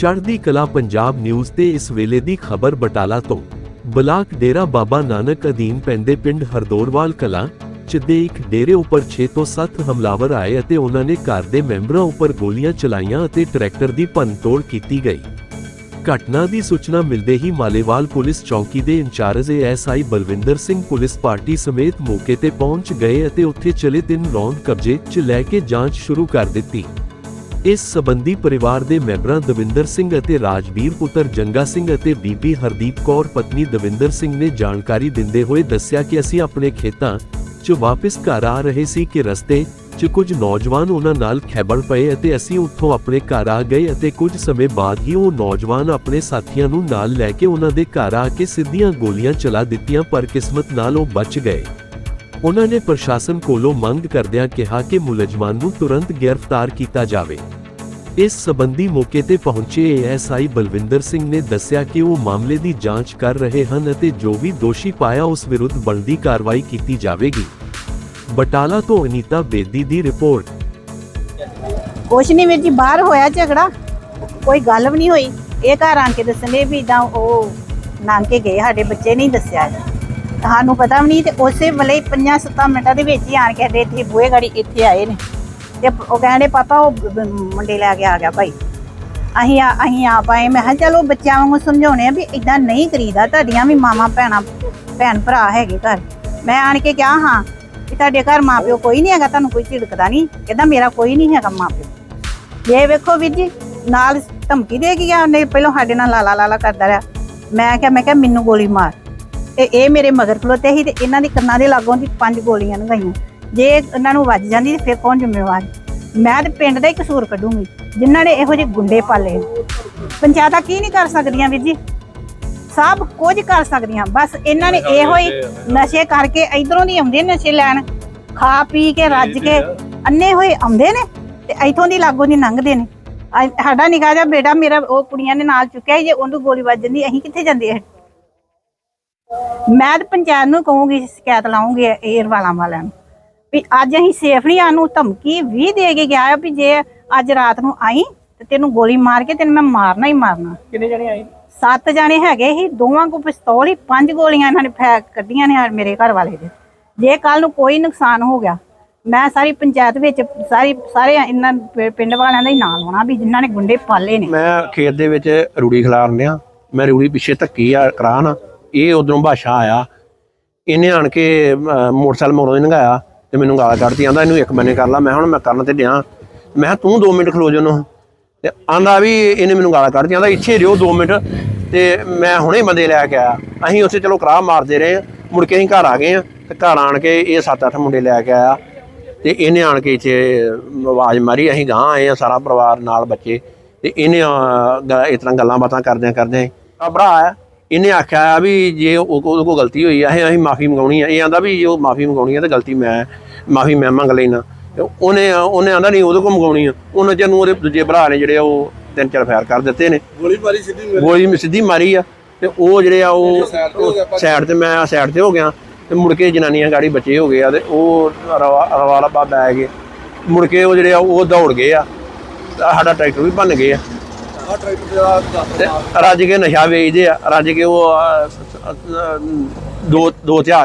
ਚੜ੍ਹਦੀ ਕਲਾ ਪੰਜਾਬ ਨਿਊਜ਼ ਤੇ ਇਸ ਵੇਲੇ ਦੀ ਖਬਰ ਬਟਾਲਾ ਤੋਂ। ਬਲਾਕ ਡੇਰਾ ਬਾਬਾ ਨਾਨਕ ਅਧੀਨ ਪੈਂਦੇ ਪਿੰਡ ਹਰਦੋਰਵਾਲ ਕਲਾ ਚ ਇੱਕ ਡੇਰੇ ਉੱਪਰ 6 ਤੋਂ 7 ਹਮਲਾਵਰ ਆਏ ਅਤੇ ਉਹਨਾਂ ਨੇ ਘਰ ਦੇ ਮੈਂਬਰਾਂ ਉੱਪਰ ਗੋਲੀਆਂ ਚਲਾਈਆਂ ਅਤੇ ਟਰੈਕਟਰ ਦੀ ਭੰਨਤੋੜ ਕੀਤੀ ਗਈ। ਘਟਨਾ ਦੀ ਸੂਚਨਾ ਮਿਲਦੇ ਹੀ ਮਾਲੇਵਾਲ ਪੁਲਿਸ ਚੌਕੀ ਦੇ incharge ASI Balwinder Singh police party ਸਮੇਤ ਮੌਕੇ ਤੇ ਪਹੁੰਚ ਗਏ ਅਤੇ ਉੱਥੇ ਚਲੇ ਤਿੰਨ ਰੌਂਦ ਕਬਜ਼ੇ 'ਚ ਲੈ ਕੇ ਜਾਂਚ ਸ਼ੁਰੂ ਕਰ ਦਿੱਤੀ। ਇਸ ਸਬੰਧੀ ਪਰਿਵਾਰ ਦੇ ਮੈਂਬਰਾਂ ਦਵਿੰਦਰ ਸਿੰਘ ਅਤੇ ਰਾਜਵੀਰ ਪੁੱਤਰ ਜੰਗਾ ਸਿੰਘ ਅਤੇ ਬੀਬੀ ਹਰਦੀਪ ਕੌਰ, ਪਤਨੀ ਦਵਿੰਦਰ ਸਿੰਘ ਨੇ ਜਾਣਕਾਰੀ ਦਿੰਦੇ ਹੋਏ ਦੱਸਿਆ ਕਿ ਅਸੀਂ ਆਪਣੇ ਖੇਤਾਂ 'ਚ ਵਾਪਸ ਘਰ ਆ ਰਹੇ ਸੀ ਕਿ ਰਸਤੇ 'ਚ ਕੁਝ ਨੌਜਵਾਨ ਉਹਨਾਂ ਨਾਲ ਖੈਬੜ ਪਏ ਅਤੇ ਅਸੀਂ ਉੱਥੋਂ ਆਪਣੇ ਘਰ ਆ ਗਏ ਅਤੇ ਕੁਝ ਸਮੇਂ ਬਾਅਦ ਹੀ ਉਹ ਨੌਜਵਾਨ ਆਪਣੇ ਸਾਥੀਆਂ ਨੂੰ ਨਾਲ ਲੈ ਕੇ ਉਹਨਾਂ ਦੇ ਘਰ ਆ ਕੇ ਸਿੱਧੀਆਂ ਗੋਲੀਆਂ ਚਲਾ ਦਿੱਤੀਆਂ ਪਰ ਕਿਸਮਤ ਨਾਲ ਉਹ ਬਚ ਗਏ। ਉਹਨਾਂ ਨੇ ਪ੍ਰਸ਼ਾਸਨ ਕੋਲੋਂ ਮੰਗ ਕਰਦਿਆਂ ਕਿਹਾ ਕਿ ਮੁਲਜ਼ਮਾਨ ਨੂੰ ਤੁਰੰਤ ਗ੍ਰਿਫਤਾਰ ਕੀਤਾ ਜਾਵੇ। ਇਸ ਸਬੰਧੀ ਮੌਕੇ ਤੇ ਪਹੁੰਚੇ ਏਐਸਆਈ ਬਲਵਿੰਦਰ ਸਿੰਘ ਨੇ ਦੱਸਿਆ ਕਿ ਉਹ ਮਾਮਲੇ ਦੀ ਜਾਂਚ ਕਰ ਰਹੇ ਹਨ ਅਤੇ ਜੋ ਵੀ ਦੋਸ਼ੀ ਪਾਇਆ ਉਸ ਵਿਰੁੱਧ ਬਣਦੀ ਕਾਰਵਾਈ ਕੀਤੀ ਜਾਵੇਗੀ। ਬਟਾਲਾ ਤੋਂ ਅਨੀਤਾ ਬੇਦੀ ਦੀ ਰਿਪੋਰਟ। ਕੁਛ ਨਹੀਂ ਵੀਰ ਜੀ, ਬਾਹਰ ਹੋਇਆ ਝਗੜਾ। ਕੋਈ ਗੱਲ ਵੀ ਨਹੀਂ ਹੋਈ। ਇਹ ਘਰ ਆਣ ਕੇ ਦੱਸਣੇ ਵੀ ਇਦਾਂ ਉਹ ਲੰਘ ਗਏ, ਸਾਡੇ ਬੱਚੇ ਨਹੀਂ ਦੱਸਿਆ। ਤੁਹਾਨੂੰ ਪਤਾ ਵੀ ਨਹੀਂ, ਤੇ ਉਸੇ ਵੇਲੇ ਹੀ ਪੰਜਾਂ ਸੱਤਾਂ ਮਿੰਟਾਂ ਦੇ ਵਿੱਚ ਹੀ ਆਣ ਕੇ ਸਾਡੇ ਇੱਥੇ ਬੂਹੇ ਗਾੜੀ ਇੱਥੇ ਆਏ ਨੇ। ਤੇ ਉਹ ਕਹਿੰਦੇ, ਪਾਪਾ, ਉਹ ਮੁੰਡੇ ਲੈ ਕੇ ਆ ਗਿਆ ਭਾਈ। ਅਸੀਂ ਆ ਅਸੀਂ ਆ ਪਾਏ ਮੈਂ ਕਿਹਾ, ਚਲੋ, ਬੱਚਿਆਂ ਵਾਂਗੂ ਸਮਝਾਉਣੇ ਆ ਵੀ ਇਦਾਂ ਨਹੀਂ ਕਰੀਦਾ। ਤੁਹਾਡੀਆਂ ਵੀ ਮਾਮਾ ਭੈਣਾਂ, ਭੈਣ ਭਰਾ ਹੈਗੇ ਘਰ। ਮੈਂ ਆਣ ਕੇ ਕਿਹਾ, ਹਾਂ, ਵੀ ਤੁਹਾਡੇ ਘਰ ਮਾਪਿਓ ਕੋਈ ਨਹੀਂ ਹੈਗਾ, ਤੁਹਾਨੂੰ ਕੋਈ ਝਿੜਕਦਾ ਨਹੀਂ। ਕਹਿੰਦਾ, ਮੇਰਾ ਕੋਈ ਨਹੀਂ ਹੈਗਾ ਮਾਪਿਓ। ਇਹ ਵੇਖੋ ਵੀਰ ਜੀ, ਨਾਲ ਧਮਕੀ ਦੇ ਗਿਆ, ਉਹਨੇ ਪਹਿਲਾਂ ਸਾਡੇ ਨਾਲ ਲਾਲਾ ਲਾਲਾ ਕਰਦਾ ਰਿਹਾ। ਮੈਂ ਕਿਹਾ ਮੈਂ ਕਿਹਾ, ਮੈਨੂੰ ਗੋਲੀ ਮਾਰ। ਤੇ ਇਹ ਮੇਰੇ ਮਗਰ ਖਲੋਤੇ ਸੀ ਤੇ ਇਹਨਾਂ ਦੀ ਕੰਨਾਂ ਦੇ ਲਾਗੋਂ ਦੀ ਪੰਜ ਗੋਲੀਆਂ ਲੰਘਾਈਆਂ। ਜੇ ਇਹਨਾਂ ਨੂੰ ਵੱਜ ਜਾਂਦੀ ਤੇ ਫਿਰ ਕੌਣ ਜ਼ਿੰਮੇਵਾਰ? ਮੈਂ ਤੇ ਪਿੰਡ ਦਾ ਹੀ ਕਸੂਰ ਕੱਢੂੰਗੀ ਜਿਨ੍ਹਾਂ ਨੇ ਇਹੋ ਜਿਹੇ ਗੁੰਡੇ ਪਾਲੇ। ਪੰਚਾਇਤਾਂ ਕੀ ਨਹੀਂ ਕਰ ਸਕਦੀਆਂ ਵੀਰ ਜੀ? ਸਭ ਕੁਝ ਕਰ ਸਕਦੀਆਂ ਬਸ ਇਹਨਾਂ ਨੇ ਇਹੋ ਹੀ ਨਸ਼ੇ ਕਰਕੇ ਇਧਰੋਂ ਦੀ ਆਉਂਦੇ ਨਸ਼ੇ ਲੈਣ ਖਾ ਪੀ ਕੇ ਰੱਜ ਕੇ ਅੰਨੇ ਹੋਏ ਆਉਂਦੇ ਨੇ ਤੇ ਇਥੋਂ ਦੀ ਲਾਗੋਂ ਦੀ ਲੰਘਦੇ ਨੇ। ਸਾਡਾ ਨਿਕਾ ਜਿਹਾ ਬੇਟਾ ਮੇਰਾ ਉਹ ਕੁੜੀਆਂ ਨੇ ਨਾਲ ਚੁੱਕਿਆ ਜੇ ਉਹਨੂੰ ਗੋਲੀ ਵੱਜ ਜਾਂਦੀ ਅਸੀਂ ਕਿੱਥੇ ਜਾਂਦੇ ਆ? ਮੈਂ ਤਾਂ ਪੰਚਾਇਤ ਨੂੰ ਕਹੂੰਗੀ ਸ਼ਿਕਾਇਤ ਲਾਉਂਗੀ ਏਅਰ ਵਾਲਾ ਵਾਲਿਆਂ ਨੂੰ ਵੀ ਅੱਜ ਅਸੀਂ ਸੇਫ ਨਹੀਂ ਆਨੂੰ ਧਮਕੀ ਵੀ ਦੇ ਕੇ ਗਿਆ ਆ ਵੀ ਜੇ ਅੱਜ ਰਾਤ ਨੂੰ ਆਈ ਤੇ ਤੈਨੂੰ ਗੋਲੀ ਮਾਰ ਕੇ ਤੈਨੂੰ ਮੈਂ ਮਾਰਨਾ ਹੀ ਮਾਰਨਾ। ਕਿੰਨੇ ਜਣੇ ਆਏ? ਸੱਤ ਜਾਣੇ ਹੈਗੇ ਸੀ ਦੋਵਾਂ ਕੋ ਪਿਸਤੌਲ ਹੀ ਪੰਜ ਗੋਲੀਆਂ ਇਹਨਾਂ ਨੇ ਫੈਕ ਕੱਢੀਆਂ ਨੇ ਮੇਰੇ ਘਰ ਵਾਲੇ ਦੇ। ਜੇ ਕੱਲ ਨੂੰ ਕੋਈ ਨੁਕਸਾਨ ਹੋ ਗਿਆ ਮੈਂ ਸਾਰੀ ਪੰਚਾਇਤ ਵਿੱਚ ਸਾਰੀ ਸਾਰੇ ਇਹਨਾਂ ਪਿੰਡ ਵਾਲਿਆਂ ਦਾ ਹੀ ਨਾਂ ਲਾਉਣਾ ਵੀ ਜਿਨ੍ਹਾਂ ਨੇ ਗੁੰਡੇ ਪਾਲੇ ਨੇ। ਮੈਂ ਖੇਤ ਦੇ ਵਿੱਚ ਰੂੜੀ ਖਿਲਾਰਨ ਡਿਆ ਮੈਂ ਰੂੜੀ ਪਿੱਛੇ ਧੱਕੀ ਆ ਕਰਾਨ ਇਹ ਉਧਰੋਂ ਬਾਸ਼ਾ ਆਇਆ। ਇਹਨੇ ਆਣ ਕੇ ਮੋਟਰਸਾਈਕਲ ਮੋਰੋਂ ਲੰਘਾਇਆ ਤੇ ਮੈਨੂੰ ਗਾਲ ਕੱਢਦੀ ਆਂਦਾ ਇਹਨੂੰ ਇੱਕ ਬੰਨੇ ਕਰ ਲਾ, ਮੈਂ ਹੁਣ ਮੈਂ ਕਰਨ ਤੇ ਡਿਆ। ਮੈਂ ਕਿਹਾ, ਤੂੰ 2 ਮਿੰਟ ਖਲੋ ਜਾਨੋ ਤੇ ਆਂਦਾ ਵੀ ਇਹਨੇ ਮੈਨੂੰ ਗਾਲ ਕੱਢਦੀ ਆਂਦਾ ਇੱਥੇ ਰਿਓ 2 ਮਿੰਟ ਤੇ ਮੈਂ ਹੁਣੇ ਬੰਦੇ ਲੈ ਕੇ ਆਇਆ। ਅਸੀਂ ਉੱਥੇ ਚਲੋ ਕਰਾਹ ਮਾਰਦੇ ਰਹੇ ਮੁੜ ਕੇ ਅਸੀਂ ਘਰ ਆ ਗਏ ਆ ਤੇ ਘਰ ਆਣ ਕੇ ਇਹ 7-8 ਮੁੰਡੇ ਲੈ ਕੇ ਆਇਆ। ਤੇ ਇਹਨੇ ਆਣ ਕੇ ਇੱਥੇ ਆਵਾਜ਼ ਮਾਰੀ, ਅਸੀਂ ਗਾਂ ਆਏ ਆ ਸਾਰਾ ਪਰਿਵਾਰ ਨਾਲ ਬੱਚੇ। ਤੇ ਇਹਨੇ ਇਸ ਤਰ੍ਹਾਂ ਗੱਲਾਂ ਬਾਤਾਂ ਕਰਦਿਆਂ ਕਰਦਿਆਂ ਆ ਭਰਾ ਆ ਇਹਨੇ ਆਖਿਆ ਵੀ ਜੇ ਉਹ ਉਹਦੇ ਕੋਲ ਗਲਤੀ ਹੋਈ ਆ ਅਸੀਂ ਅਸੀਂ ਮਾਫੀ ਮੰਗਾਉਣੀ ਆ। ਇਹ ਆਂਦਾ ਵੀ ਜੇ ਉਹ ਮਾਫੀ ਮੰਗਾਉਣੀ ਆ ਤੇ ਗਲਤੀ ਮੈਂ ਮਾਫੀ ਮੈਂ ਮੰਗ ਲੈਣਾ। ਉਹਨੇ ਉਹਨੇ ਆਂਦਾ ਨਹੀਂ ਉਹਦੇ ਕੋਲ ਮੰਗਾਉਣੀ ਆ। ਉਹਨਾਂ ਚਿਰ ਨੂੰ ਉਹਦੇ ਦੂਜੇ ਭਰਾ ਨੇ ਜਿਹੜੇ ਆ ਉਹ ਤਿੰਨ ਚਾਰ ਫਾਇਰ ਕਰ ਦਿੱਤੇ ਨੇ। ਗੋਲੀ ਮਾਰੀ ਸਿੱਧੀ ਮੇਰੇ ਗੋਲੀ ਸਿੱਧੀ ਮਾਰੀ ਆ। ਤੇ ਉਹ ਜਿਹੜੇ ਆ ਉਹ। ਸਾਈਡ ਤੇ ਮੈਂ ਸਾਈਡ ਤੇ ਹੋ ਗਿਆ। ਤੇ ਮੁੜ ਕੇ ਜਨਾਨੀਆਂ ਗਾੜੀ ਬੱਚੇ ਹੋ ਗਏ ਆ ਤੇ ਉਹ ਰਵਾ ਰਵਾ ਰੱਬਾ ਬੈ ਗਏ। ਮੁੜ ਕੇ ਉਹ ਜਿਹੜੇ ਆ ਉਹ ਦੌੜ ਗਏ ਆ। ਸਾਡਾ ਟਰੈਕਟਰ ਵੀ ਭੰਨ ਗਏ ਆ। ਆ ਟਰੈਕਟਰ ਦਾ ਰੱਜ ਕੇ ਨਸ਼ਾ ਵੇਚਦੇ ਆ ਰੱਜ ਕੇ ਉਹ ਅਹ, ਅਹ, ਦੋ ਦੋ ਹਥਿਆਰ